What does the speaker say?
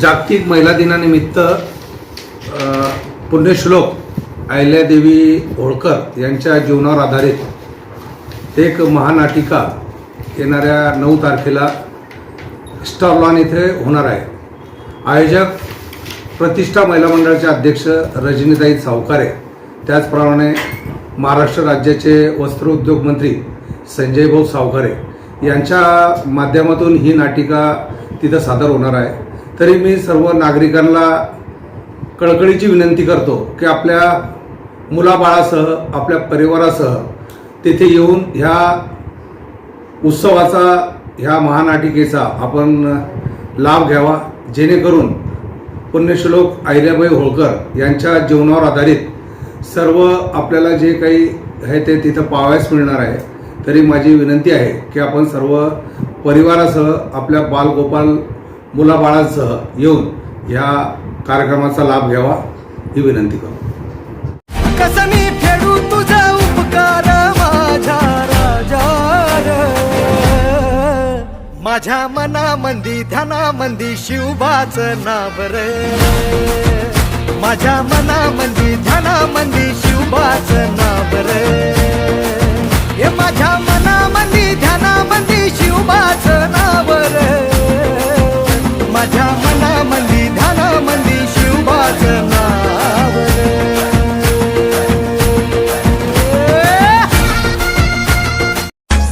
जागतिक महिला दिनानिमित्त पुण्यश्लोक अहिल्यादेवी होळकर यांच्या जीवनावर आधारित एक महानाटिका येणाऱ्या नऊ तारखेला स्टॉरलॉन इथे होणार आहे. आयोजक प्रतिष्ठा महिला मंडळाचे अध्यक्ष रजनीताई सावकारे त्याचप्रमाणे महाराष्ट्र राज्याचे वस्त्रोद्योग मंत्री संजय भाऊ सावकारे यांच्या माध्यमातून ही नाटिका तिथं सादर होणार आहे. तरी मी सर्व नागरिकांना कळकळीची विनंती करतो की आपल्या मुलाबाळासह आपल्या परिवारासह तेथे येऊन ह्या उत्सवाचा ह्या महानाटिकेचा आपण लाभ घ्यावा जेणेकरून पुण्यश्लोक आहिल्याबाई होळकर यांच्या जीवनावर आधारित सर्व आपल्याला जे काही आहे ते तिथं पाहावयास मिळणार आहे. तरी माझी विनंती आहे की आपण सर्व परिवारासह आपल्या बालगोपाल मुलाबाळांसह येऊन ह्या कार्यक्रमाचा लाभ घ्यावा ही विनंती करतो. कसं मी फेडू तुझा उपकार माझ्या राजा माझ्या मनामंदी ध्यानामंदी शिवबाच नाव रे. माझ्या मनामंदी ध्यानामंदी